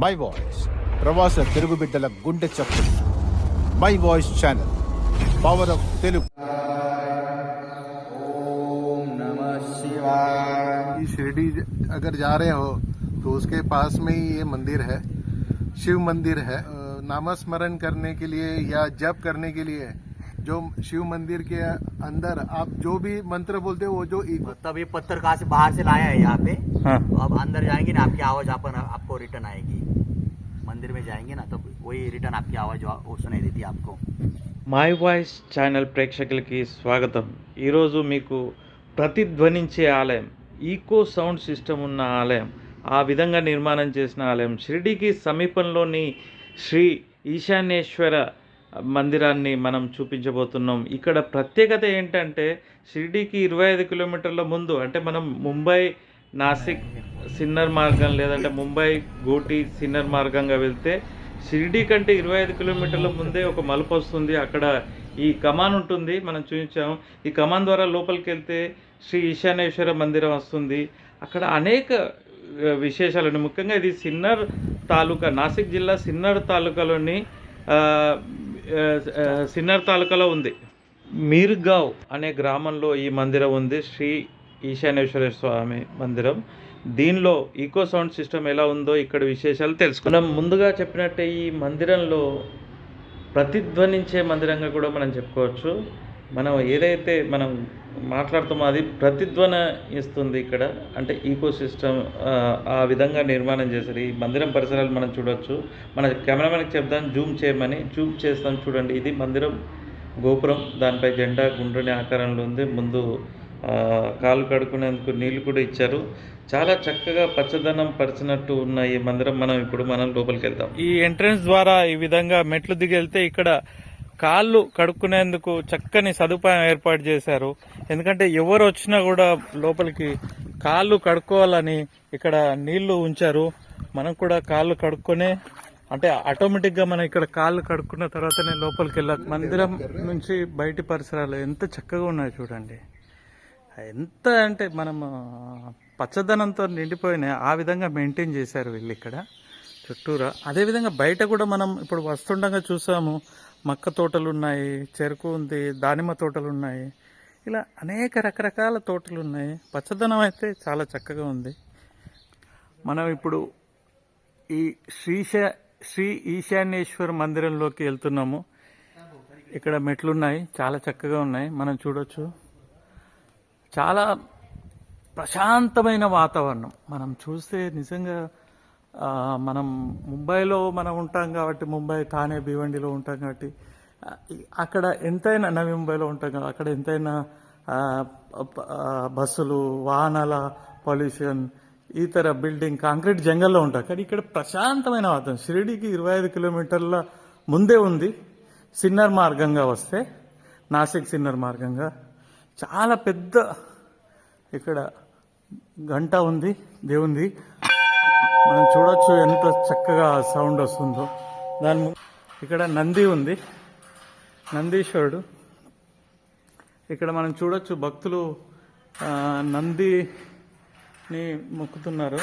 My voice ప్రవాస తెలుగు బిడ్డల గుండె చప్పుడు my voice channel power of Telugu ओम नमः शिवाय कि शिरडी अगर जा रहे हो तो उसके पास में ही ये मंदिर है शिव मंदिर है अ, नामस्मरण करने के लिए या जप करने के लिए जो शिव मंदिर के अंदर आप जो भी मंत्र बोलते हो वो जो एक तब ये पत्थर कहाँ से बाहर से लाया है यहाँ पे हाँ तो अब अंदर जाएंगे ना आपकी आवाज अपन आपको रिटर्न आएगी मंदिर में जाएंगे ना तो वही रिटर्न आपकी आवाज वो सुनाई देती है आपको మై వాయిస్ ఛానల్ ప్రేక్షకులకి స్వాగతం ఈరోజు మీకు ప్రతిధ్వనించే ఆలయం ఈకో సౌండ్ సిస్టమ్ ఉన్న ఆలయం ఆ విధంగా నిర్మాణం చేసిన ఆలయం షిరిడీకి సమీపంలోని శ్రీ ఈశాన్యేశ్వర మందిరాన్ని మనం చూపించబోతున్నాం. ఇక్కడ ప్రత్యేకత ఏంటంటే షిరిడీకి ఇరవై ఐదు కిలోమీటర్ల ముందు అంటే మనం ముంబై నాసిక్ సిన్నర్ మార్గం లేదంటే ముంబై గోటి సిన్నర్ మార్గంగా వెళ్తే షిరిడీ కంటే ఇరవై ఐదు కిలోమీటర్ల ముందే ఒక మలుపు వస్తుంది. అక్కడ ఈ కమాన్ ఉంటుంది మనం చూపించాం. ఈ కమాన్ ద్వారా లోపలికి వెళ్తే శ్రీ ఈశానేశ్వర మందిరం వస్తుంది. అక్కడ అనేక విశేషాలు ముఖ్యంగా ఇది సిన్నర్ తాలూకా నాసిక్ జిల్లా సిన్నర్ తాలూకాలోని సిన్నర్ తాలూకాలో ఉంది. మీర్గావ్ అనే గ్రామంలో ఈ మందిరం ఉంది. శ్రీ ఈశానేశ్వర స్వామి మందిరం. దీనిలో ఈకో సౌండ్ సిస్టమ్ ఎలా ఉందో ఇక్కడ విశేషాలు తెలుసుకున్నాం ముందుగా చెప్పినట్టే ఈ మందిరంలో ప్రతిధ్వనించే మందిరంగా కూడా మనం చెప్పుకోవచ్చు. మనం ఏదైతే మనం మాట్లాడుతామో? అది ప్రతిధ్వన ఇస్తుంది ఇక్కడ. అంటే ఈకో సిస్టమ్ ఆ విధంగా నిర్మాణం చేశారు. ఈ మందిరం పరిసరాలు మనం చూడొచ్చు. మన కెమెరామెన్కి చెప్దాం. జూమ్ చేయమని. జూమ్ చేస్తాం చూడండి. ఇది మందిరం గోపురం. దానిపై జెండా గుండ్రని ఆకారంలో ఉంది. ముందు కాలు కడుక్కునేందుకు నీళ్ళు కూడా ఇచ్చారు. చాలా చక్కగా పచ్చదనం పరిచినట్టు ఉన్న ఈ మందిరం మనం ఇప్పుడు మనం లోపలికి వెళ్తాం ఈ ఎంట్రన్స్ ద్వారా ఈ విధంగా మెట్లు దిగి వెళ్తే ఇక్కడ కాళ్ళు కడుక్కునేందుకు చక్కని సదుపాయం ఏర్పాటు చేశారు. ఎందుకంటే ఎవరు వచ్చినా కూడా లోపలికి కాళ్ళు కడుక్కోవాలని ఇక్కడ నీళ్ళు ఉంచారు. మనం కూడా కాళ్ళు కడుక్కొనే అంటే ఆటోమేటిక్గా మనం ఇక్కడ కాళ్ళు కడుక్కున్న తర్వాతనే లోపలికి వెళ్ళాలి మందిరం నుంచి బయటి పరిసరాలు ఎంత చక్కగా ఉన్నాయో చూడండి. ఎంత అంటే మనం పచ్చదనంతో నిండిపోయినాయి ఆ విధంగా మెయింటైన్ చేశారు వీళ్ళు ఇక్కడ చుట్టూరా. అదేవిధంగా బయట కూడా మనం ఇప్పుడు వస్తుండగా చూసాము మక్క తోటలు ఉన్నాయి చెరుకు ఉంది దానిమ్మ తోటలు ఉన్నాయి ఇలా అనేక రకరకాల తోటలు ఉన్నాయి పచ్చదనం అయితే చాలా చక్కగా ఉంది. మనం ఇప్పుడు ఈ శ్రీశ శ్రీ ఈశాన్యేశ్వర మందిరంలోకి వెళ్తున్నాము. ఇక్కడ మెట్లున్నాయి చాలా చక్కగా ఉన్నాయి. మనం చూడొచ్చు. చాలా ప్రశాంతమైన వాతావరణం. మనం చూస్తే నిజంగా మనం ముంబైలో మనం ఉంటాం కాబట్టి ముంబై థానే భివండిలో ఉంటాం కాబట్టి అక్కడ ఎంతైనా నవీ ముంబైలో ఉంటాం కదా అక్కడ ఎంతైనా బస్సులు వాహనాల పొల్యూషన్ ఇతర బిల్డింగ్ కాంక్రీట్ జంగల్లో ఉంటాం. కానీ ఇక్కడ ప్రశాంతమైన వాతావరణం. షిరిడీకి ఇరవై ఐదు కిలోమీటర్ల ముందే ఉంది. సిన్నర్ మార్గంగా వస్తే నాసిక్ సిన్నర్ మార్గంగా చాలా పెద్ద ఇక్కడ గంట ఉంది దేవుంది. మనం చూడొచ్చు ఎంత చక్కగా సౌండ్ వస్తుందో. దాని ఇక్కడ నంది ఉంది. నందీశ్వరుడు. ఇక్కడ మనం చూడొచ్చు భక్తులు నందిని మొక్కుతున్నారు.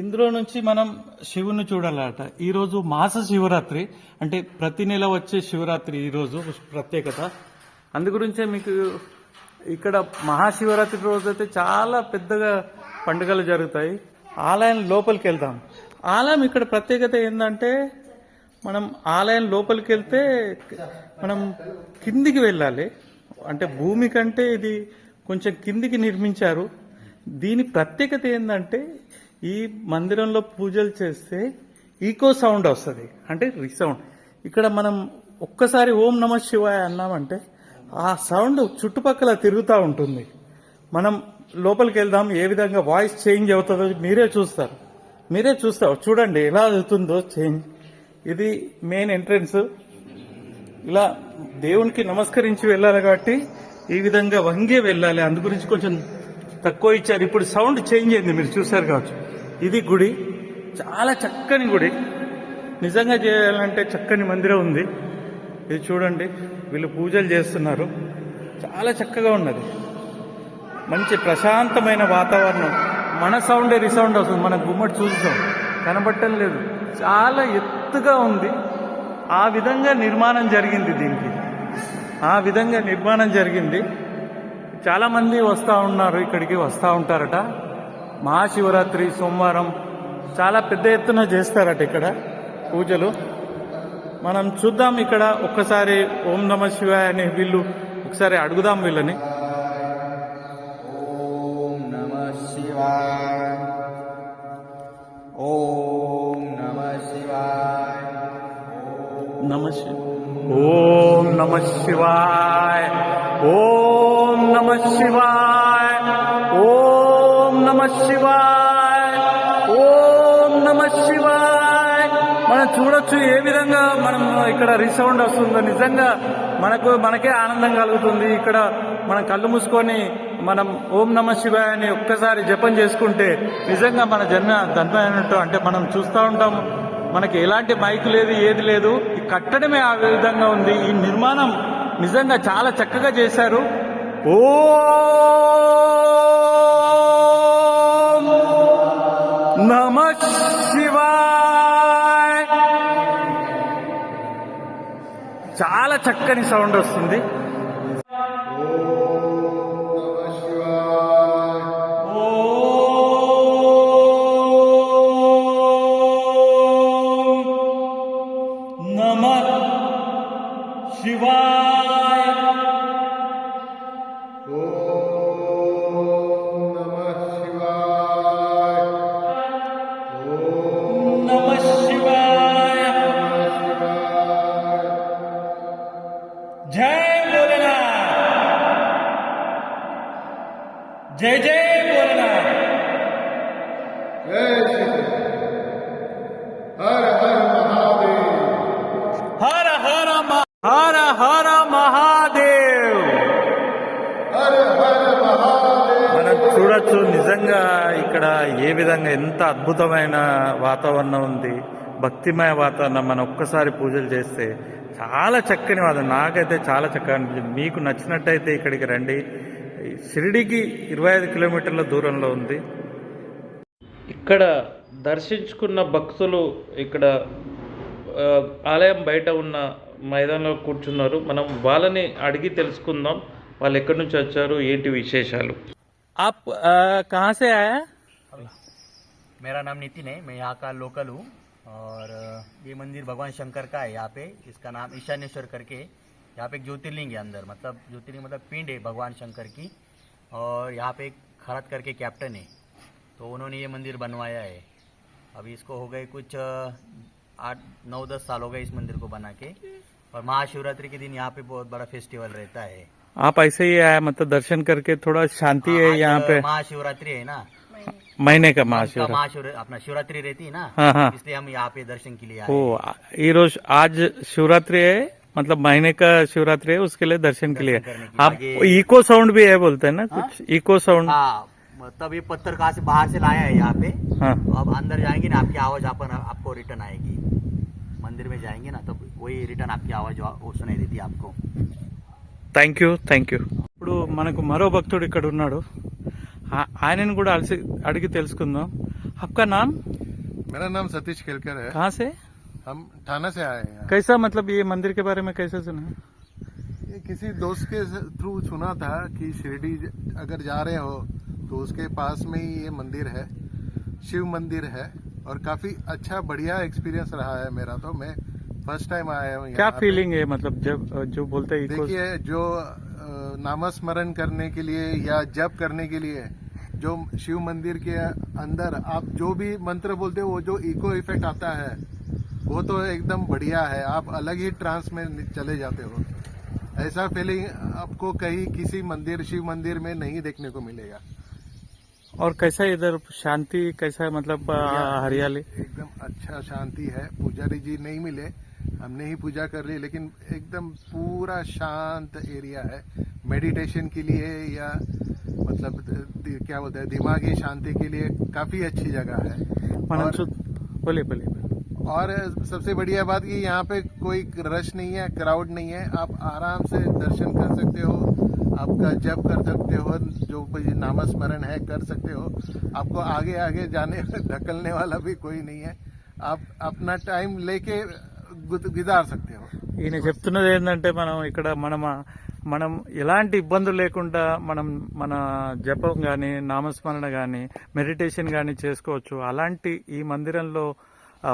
ఇందులో నుంచి మనం శివుని చూడాలట. ఈరోజు మాస శివరాత్రి అంటే ప్రతి నెల వచ్చే శివరాత్రి ఈరోజు ప్రత్యేకత. అందు గురించే మీకు ఇక్కడ మహాశివరాత్రి రోజు అయితే చాలా పెద్దగా పండుగలు జరుగుతాయి. ఆలయం లోపలికి వెళ్దాం. ఆలయం ఇక్కడ ప్రత్యేకత ఏంటంటే మనం ఆలయం లోపలికి వెళ్తే మనం కిందికి వెళ్ళాలి. అంటే భూమి కంటే ఇది కొంచెం కిందికి నిర్మించారు. దీని ప్రత్యేకత ఏంటంటే ఈ మందిరంలో పూజలు చేస్తే ఈకో సౌండ్ వస్తుంది. అంటే రిసౌండ్ ఇక్కడ మనం ఒక్కసారి ఓం నమ శివాయ అన్నామంటే ఆ సౌండ్ చుట్టుపక్కల తిరుగుతూ ఉంటుంది. మనం లోపలికి వెళ్దాం ఏ విధంగా వాయిస్ చేంజ్ అవుతుందో మీరే చూస్తారు. మీరే చూస్తారు. చూడండి ఎలా అవుతుందో చేంజ్ ఇది మెయిన్ ఎంట్రన్స్ ఇలా దేవునికి నమస్కరించి వెళ్ళాలి కాబట్టి ఈ విధంగా వంగే వెళ్ళాలి. అందు గురించి కొంచెం తక్కువ ఇచ్చారు. ఇప్పుడు సౌండ్ చేంజ్ అయింది. మీరు చూసారు కావచ్చు. ఇది గుడి. చాలా చక్కని గుడి. నిజంగా చేయాలంటే చక్కని మందిరం ఉంది. ఇది చూడండి. వీళ్ళు పూజలు చేస్తున్నారు. చాలా చక్కగా ఉన్నది. మంచి ప్రశాంతమైన వాతావరణం. మన సౌండే రిసౌండ్ వస్తుంది. మన గుమ్మడి చూస్తాం కనబడటం లేదు. చాలా ఎత్తుగా ఉంది. ఆ విధంగా నిర్మాణం జరిగింది దీనికి. ఆ విధంగా నిర్మాణం జరిగింది. చాలామంది వస్తూ ఉన్నారు. ఇక్కడికి వస్తూ ఉంటారట. మహాశివరాత్రి సోమవారం చాలా పెద్ద ఎత్తున చేస్తారట ఇక్కడ పూజలు. మనం చూద్దాం ఇక్కడ ఒక్కసారి ఓం నమ శివాయ అని వీళ్ళు ఒకసారి అడుగుదాం వీళ్ళని. శివాయ. ఓం నమ శివాయ. ఓం నమ శివాయ. ఓం నమ శివాయ. మనం చూడొచ్చు ఏ విధంగా మనం ఇక్కడ రిసౌండ్ వస్తుందో. నిజంగా మనకు మనకే ఆనందం కలుగుతుంది. ఇక్కడ మనం కళ్ళు మూసుకొని మనం ఓం నమ శివాయ అని ఒక్కసారి జపం చేసుకుంటే నిజంగా మన జన్మ ధన్మైనట్టు అంటే మనం చూస్తూ ఉంటాము మనకి ఎలాంటి మైక్ లేదు ఏది లేదు. ఈ కట్టడమే ఆ విధంగా ఉంది. ఈ నిర్మాణం నిజంగా చాలా చక్కగా చేశారు. ఓ నమ శివాయ్. చాలా చక్కని సౌండ్ వస్తుంది. జై జై భోలేనాథ్ హర హర హర హర మహాదేవ్. మనం చూడొచ్చు నిజంగా ఇక్కడ ఏ విధంగా ఎంత అద్భుతమైన వాతావరణం ఉంది. భక్తిమయ వాతావరణం మనం ఒక్కసారి పూజలు చేస్తే చాలా చక్కని వాతావరణం. నాకైతే చాలా చక్కగా అనిపించింది. మీకు నచ్చినట్టయితే ఇక్కడికి రండి. షిరిడికి ఇరవై ఐదు కిలోమీటర్ల దూరంలో ఉంది ఇక్కడ దర్శించుకున్న భక్తులు ఇక్కడ ఆ, ఆలయం బయట ఉన్న మైదానంలో కూర్చున్నారు మనం వాళ్ళని అడిగి తెలుసుకుందాం వాళ్ళు ఎక్కడి నుంచి వచ్చారు ఏంటి విశేషాలు आप कहाँ से आया मेरा नाम नितिन है मैं यहाँ का लोकल हूँ और अ, ये मंदिर भगवान शंकर का है यहाँ पे इसका नाम ईशानेश्वर करके यहाँ पे एक ज्योतिर्लिंग है अंदर मतलब ज्योतिर्लिंग मतलब पिंड है भगवान शंकर की और यहाँ पे एक खरत करके कैप्टन है तो उन्होंने ये मंदिर बनवाया है। अभी इसको हो गए कुछ आठ नौ दस साल हो गए इस मंदिर को बना के और महाशिवरात्रि के दिन यहाँ पे बहुत बड़ा फेस्टिवल रहता है। आप ऐसे ही आया मतलब दर्शन करके थोड़ा शांति है हाँ, यहाँ पे? महाशिवरात्रि है ना? महीने का महाशिवरात्रि। महाशिवरा अपना शिवरात्रि रहती है ना? हाँ हाँ। इसलिए हम यहाँ पे दर्शन के लिए आए ओ आज शिवरात्रि है मतलब महीने का शिवरात्रि है उसके लिए दर्शन के लिए करने के आप आगे- इको साउंड भी है बोलते हैं ना कुछ इको साउंड हाँ मतलब ये पत्थर कहाँ से बाहर से लाया है यहाँ पे हाँ तो अब अंदर जाएंगे ना आपकी आवाज अपन आपको रिटर्न आएगी मंदिर में जाएंगे ना तब वही रिटर्न आपकी आवाज वो सुनाई देती है आपको థ్యాంక్ యూ థ్యాంక్ యూ ఇప్పుడు మనకు మరో భక్తుడు ఇక్కడ ఉన్నాడు ఆ- ఆయనను కూడా అలసి అడిగి తెలుసుకుందాం आपका नाम मेरा नाम सतीश केलकर है कहाँ से हम थाना से आए हैं। कैसा मतलब ये मंदिर के बारे में कैसे सुना? ये किसी दोस्त के थ्रू सुना था कि शिरडी अगर जा रहे हो तो उसके पास में ही ये मंदिर है शिव मंदिर है और काफ़ी अच्छा बढ़िया एक्सपीरियंस रहा है मेरा तो। मैं फ़र्स्ट टाइम आया हूँ क्या फीलिंग है? मतलब जब जो बोलते हैं देखिए जो नामस्मरण करने के लिए या जप करने के लिए जो शिव मंदिर के अंदर आप जो भी मंत्र बोलते हो वो जो इको इफ़ेक्ट आता है वो तो एकदम बढ़िया है। आप अलग ही ट्रांस में चले जाते हो। ऐसा फीलिंग आपको कहीं किसी मंदिर शिव मंदिर में नहीं देखने को मिलेगा। और कैसा इधर शांति? कैसा मतलब हरियाली? एकदम अच्छा शांति है। पुजारी जी नहीं मिले। हमने ही पूजा कर ली लेकिन एकदम पूरा शांत एरिया है। मेडिटेशन के लिए या मतलब क्या बोलते हैं दिमागी शांति के लिए काफ़ी अच्छी जगह है। बोले बोले और सबसे बढ़िया बात कि यहाँ पे कोई रश नहीं है क्राउड नहीं है आप आराम से दर्शन कर सकते हो आपका जप कर सकते हो जो कोई नामस्मरण है कर सकते हो आपको आगे आगे जाने ढकलने वाला भी कोई नहीं है आप अपना टाइम लेके गुद- गुजार सकते हो ఈయన చెప్తున్నది ఏంటంటే మనం ఇక్కడ మనం మనం ఎలాంటి ఇబ్బందులు లేకుండా మనం మన జపం కానీ నామస్మరణ కానీ మెడిటేషన్ కానీ చేసుకోవచ్చు అలాంటి ఈ మందిరంలో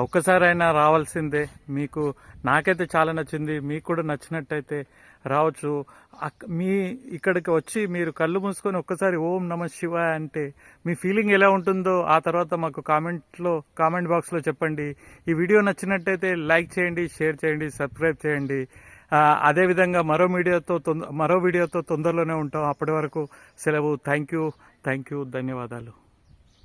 ఒక్కసారి ఒక్కసారైనా రావాల్సిందే. మీకు నాకైతే చాలా నచ్చింది. మీకు కూడా నచ్చినట్టయితే రావచ్చు. అక్- మీ ఇక్కడికి వచ్చి మీరు కళ్ళు మూసుకొని ఒక్కసారి ఓం నమ శివ అంటే మీ ఫీలింగ్ ఎలా ఉంటుందో ఆ తర్వాత మాకు కామెంట్లో కామెంట్ బాక్స్లో చెప్పండి. ఈ వీడియో నచ్చినట్టయితే లైక్ చేయండి షేర్ చేయండి సబ్స్క్రైబ్ చేయండి. అదేవిధంగా మరో వీడియోతో తొంద- మరో వీడియోతో తొందరలోనే ఉంటాం. అప్పటి వరకు సెలవు. Thank you. Thank you. ధన్యవాదాలు.